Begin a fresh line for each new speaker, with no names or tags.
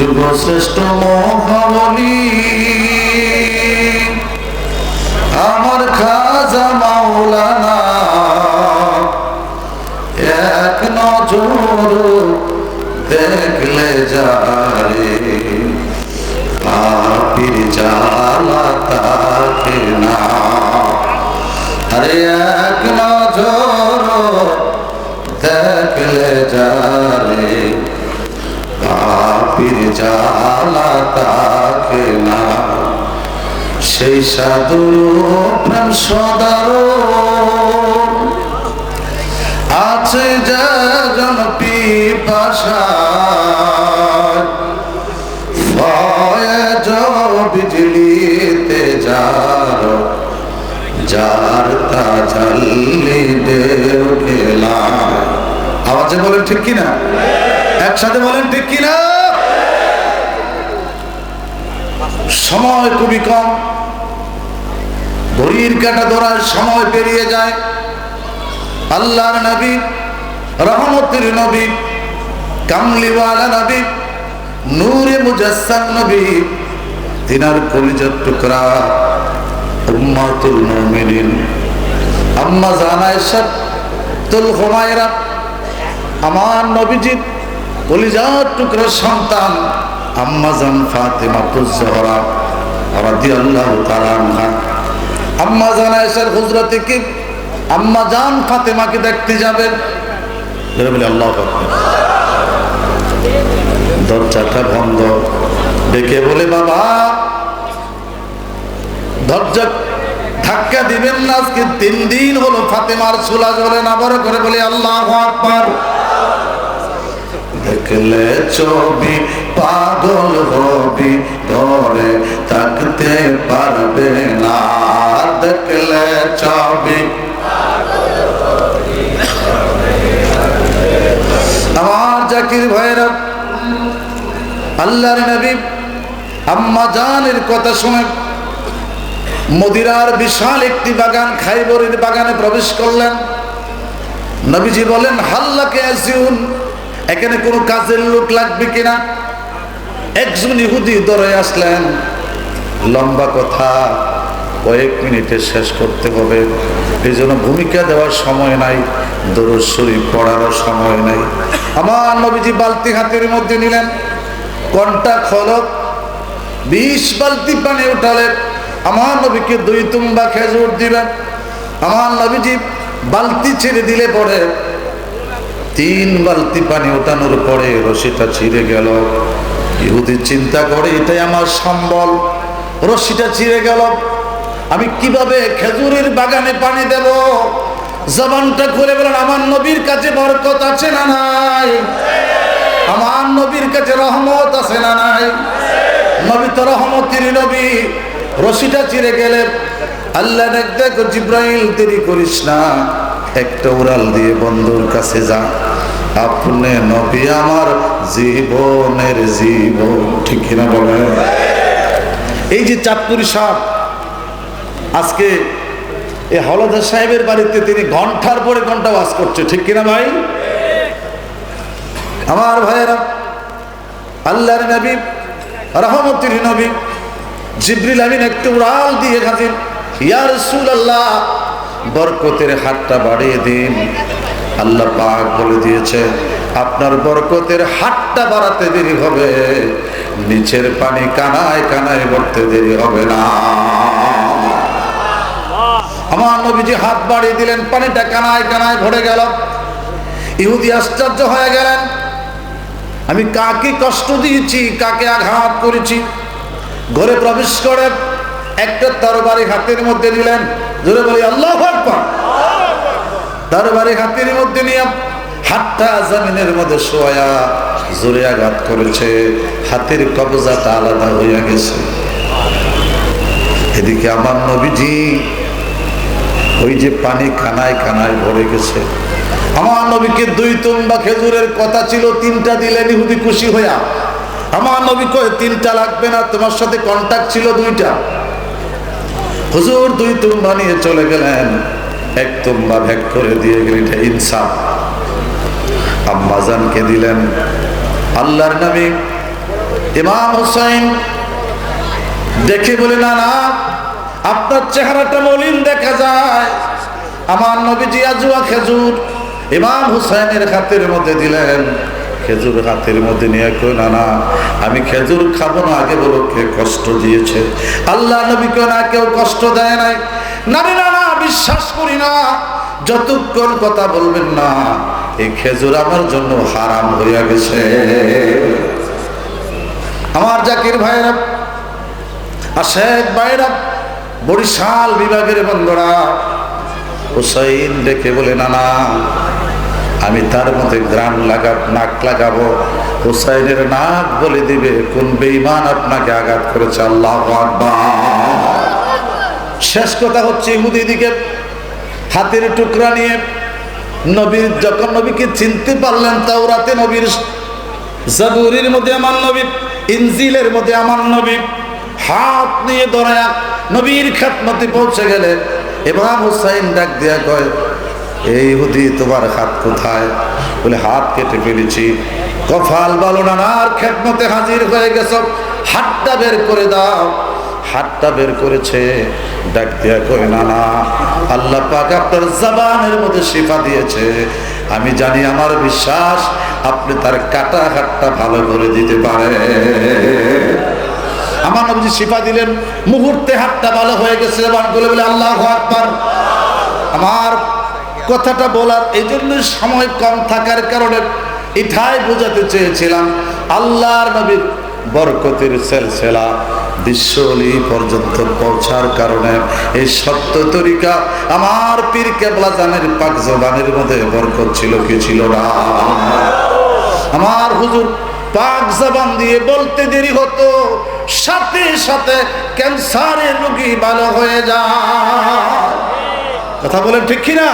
যুগ শ্রেষ্ঠ মহাবলী আমার খাজা মাওলানা, এক নজর দেখলে যারে। পাপির জ্বালা তাকে না। আরে সেই সাধু প্রেম সদারো। আছে যেজন পিপাসা ফয়েজ বিজলিতে যার। যার তা ঝাল্লি দেও খেলা। আওয়াজে বলেন ঠিক কিনা? একসাথে বলেন ঠিক কিনা? সময় খুবই কম। ঘড়ির কাটা ধরার সময় পেরিয়ে যায়। আল্লাহর নবী, রহমতের নবী, কামলিওয়ালা নবী, নূরে মুজাসসাম নবী, তিনার কলিজার টুকরা উম্মাতুল মুমিনিন। আম্মা জানায়েশা তুল হুমায়রা, আমার নবীজি কলিজার টুকরা সন্তান আম্মা জান ফাতেমা তুজহরা রাদিয়াল্লাহু তাআলা আনহা। আম্মা জানায়েশার হুজরাতে কি? আম্মা জান ফাতেমাকে দেখতে যাবেন। ধরে বলে, আল্লাহ দরজাটা বন্ধ। ডেকে বলে, বাবা, দরজা ধাক্কা দিবেন না, আজকে তিন দিন হলো ফাতেমার চুলা জ্বলে বড় করে বলে, আল্লাহ আকবার। দেখলে ছবি পাগল হবি, ধরে ভাইরা আল্লাহর নবী আম্মা জানের কথা শুনে মদিরার বিশাল একটি বাগান, খাইবরের বাগানে প্রবেশ করলেন। নবীজি বলেন, হাল্লাকে আসিউন, এখানে কোনো কাজের লোক লাগবে কিনা? একজন ইহুদি দরে আসলেন, লম্বা কথা। কয়েক মিনিটে শেষ করতে হবে। এই জন্য ভূমিকা দেওয়ার সময় নাই, দরুদ শরীফ পড়ারও সময় নাই। আমার নবীজি বালতি হাতের মধ্যে নিলেন কন্টা খলক, বিশ বালতি পানি উঠালেন। আমার নবীকে দুই তুম্বা খেজুর দিবেন আমার নবীজি বালতি ছেড়ে দিলে পরে তিন বালতি পানি ওঠানোর পরে রশিটা ছিঁড়ে গেল। ইহুদি চিন্তা করে, এটাই আমার সম্বল। রশিটা ছিঁড়ে গেল। আমি কীভাবে খেজুরের বাগানে পানি দেব? জবানটা খুলে বলেন, আমার নবীর কাছে বরকত আছে না নাই? আমার নবীর কাছে রহমত আছে না নাই? নবী তো রহমতির নবী। রশিটা চিরে গেলে, আল্লাহ দেখ জিব্রাইল দেরি করিস না। একটা উড়াল দিয়ে বন্ধুর কাছে যা। আপনি নবী আমার জীবনের জীবন। ঠিক কিনা বলেন? এই যে চাঁদপুরি সাপ আজকে এই হলদার সাহেবের বাড়িতে তিনি ঘণ্টার পরে ঘণ্টা বাস করছে, ঠিক কিনা ভাই? আমার ভাইয়েরা, আল্লাহর নবী, রহমতির নবী, জিব্রিল আমিন একটু উড়াল দিয়ে হাজির। ইয়া রাসূলুল্লাহ, বরকতের হাতটা বাড়িয়ে দিন। আল্লাহ পাক বলে দিয়েছে, আপনার বরকতের হাতটা বাড়াতে দেরি হবে, নিচের পানি কানায় কানায় ভরতে দেরি হবে না। আমার নবীজি হাত বাড়িয়ে দিলেন, পানিটা কানায় কানায় ভরে গেল। ইহুদি আশ্চর্য হয়ে গেলেন। আমি কাকে কষ্ট দিয়েছি, কাকে আঘাত করেছি? ঘরে প্রবেশ করে একটা তরবারি হাতের মধ্যে নিলেন জোরে বলি, আল্লাহ তরবারি হাতের মধ্যে নিয়ে হাতটা জমিনের মধ্যে শোয়া জোরে আঘাত করেছে। হাতের কবজাটা আলাদা হইয়া গেছে। এদিকে আমার নবীজি ওই যে পানি কানায় কানায় ভরে গেছে। আমার নবীকে দুই তুম্বা খেজুরের কথা ছিল, তিনটা দিলেন ইহুদি খুশি হইয়া। আমার নবী কয়ে, তিনটা লাগবে না, তোমার সাথে কন্টাক্ট ছিল দুইটা। হুজুর দুই তুম্বা নিয়ে চলে গেলেন। এক তুম্বা ভ্যাগ করে দিয়ে গেলেন, এটা ইনসাফ। আম্মাজানকে দিলেন, আল্লাহর নবী ইমাম হুসাইন দেখে বলে, না না আপনার চেহারাটা মলিন দেখা যায়। আমার নবীজি আজুয়া খেজুর ইমাম হুসাইনের হাতের মধ্যে দিলেন। খেজুর হাতের মধ্যে নিয়ে কই না না, আমি খেজুর খাব না, আগে বলো কে কষ্ট দিয়েছে? আল্লাহ নবীকে না, কেউ কষ্ট দেয় নাই। না না না, বিশ্বাস করি না। যতক্ষণ কথা বলবেন না, এই খেজুর আমার জন্য হারাম হইয়া গেছে। আমার জাকির ভাইরা আশেক ভাইরা বরিশাল বিভাগের বন্ধুরা, হুসাইন দেখে বলে না না আমি তার মধ্যে গ্রাম লাগা, নাক লাগাবো। হুসাইনের নাক বলে দিবে, কোন বেইমান আপনাকে আঘাত করেছে, আল্লাহ শেষ কথা হচ্ছে ইহুদি দিকে হাতের টুকরা নিয়ে নবীর, যখন নবীকে চিনতে পারলেন তাওরাতে নবীর জাবুরির মধ্যে আমার নবী, ইনজিলের মধ্যে আমার নবী হাত নিয়ে দরায়া নবীর খাতমতে পৌঁছে গেলে এবার হুসাইন ডাক দিয়া কয় এই হুদি তোমার হাত কোথায়? বলে, হাত কেটে ফেলেছি। কফাল বলো না, আর খেতমতে হাজির হয়ে গেছ। হাতটা বের করে দাও। হাতটা বের করেছে, ডাক দিয়া কয়, না না, আল্লাহ পাক আপনার জবানের মধ্যে শিফা দিয়েছে। আমি জানি আমার বিশ্বাস, আপনি তার কাটা হাতটা ভালো করে দিতে পারে আমার নবীজি শিফা দিলেন, মুহূর্তে হাতটা ভালো হয়ে গেছে, জবান বলে বলে, আল্লাহ আকবার। আমার কথাটা বলার এই জন্য সময় কম থাকার কারণে এটাই বোঝাতে চেয়েছিলাম, আল্লাহর নবীর বরকতের সেলসেলা বিশ্বলি পর্যন্ত পৌঁছার কারণে। এই সত্য তরিকা আমার পীর কেবলা জানের পাক জবানের মধ্যে বরকত ছিল কি ছিল না? আমার হুজুর পাক জবান দিয়ে বলতে দেরি হতো, সাথে সাথে ক্যান্সারের রোগী ভালো হয়ে যায়। কথা বলেন ঠিক কিনা?